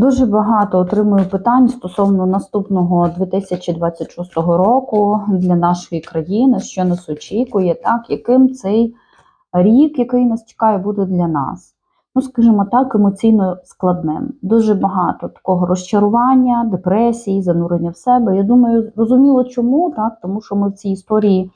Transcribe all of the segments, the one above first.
Дуже багато отримую питань стосовно наступного 2026 року для нашої країни, що нас очікує, так, яким цей рік, який нас чекає, буде для нас. Ну, скажімо так, емоційно складним. Дуже багато такого розчарування, депресії, занурення в себе. Я думаю, зрозуміло чому, так, тому що ми в цій історії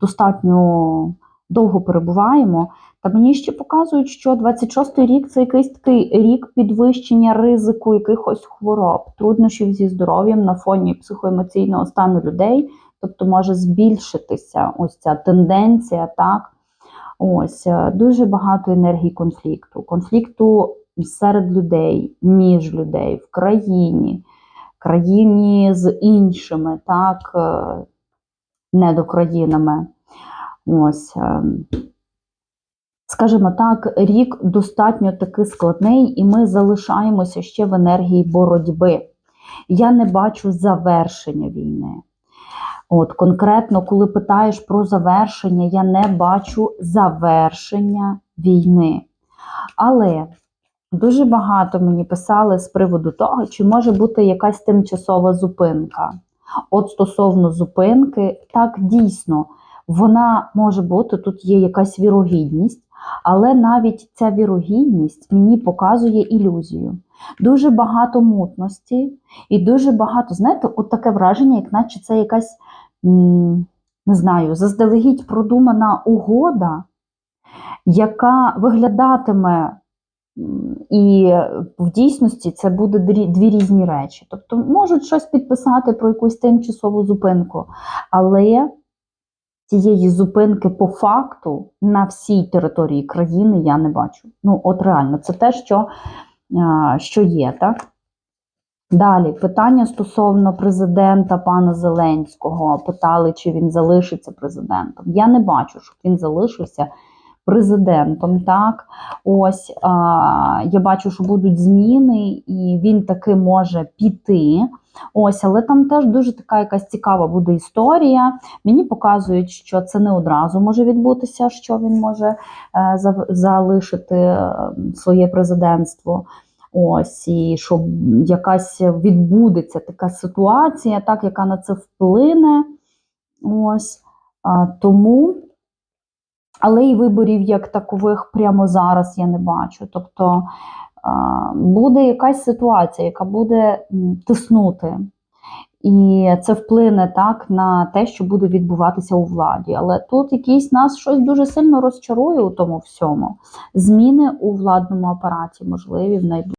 достатньо довго перебуваємо. Та мені ще показують, що 26-й рік це якийсь такий рік підвищення ризику якихось хвороб, труднощів зі здоров'ям на фоні психоемоційного стану людей, тобто може збільшитися ось ця тенденція, так. Ось е, дуже багато енергії конфлікту, конфлікту серед людей, між людей, в країні, країні з іншими, так, е, недокраїнами. Ось. е, Скажімо так, рік достатньо таки складний, і ми залишаємося ще в енергії боротьби. Я не бачу завершення війни. От конкретно, коли питаєш про завершення, я не бачу завершення війни. Але дуже багато мені писали з приводу того, чи може бути якась тимчасова зупинка. От стосовно зупинки, так дійсно, вона може бути, тут є якась вірогідність, але навіть ця вірогідність мені показує ілюзію. Дуже багато мутності і дуже багато, знаєте, от таке враження, як наче це якась не знаю, заздалегідь продумана угода, яка виглядатиме, і в дійсності це буде дві, різні речі. Тобто можуть щось підписати про якусь тимчасову зупинку, але цієї зупинки по факту на всій території країни я не бачу. Ну, от реально, це те, що, що є, так? Далі питання стосовно президента пана Зеленського. Питали, чи він залишиться президентом. Я не бачу, щоб він залишився президентом. Так, ось я бачу, що будуть зміни, і він таки може піти. Ось, але там теж дуже така якась цікава буде історія. Мені показують, що це не одразу може відбутися, що він може е, залишити е, своє президентство. Ось, і що якась відбудеться така ситуація, так, яка на це вплине. Ось. Тому, але і виборів як такових прямо зараз я не бачу. Тобто буде якась ситуація, яка буде тиснути. І це вплине так на те, що буде відбуватися у владі. Але тут якийсь нас щось дуже сильно розчарує у тому всьому. Зміни у владному апараті можливі в найближчому.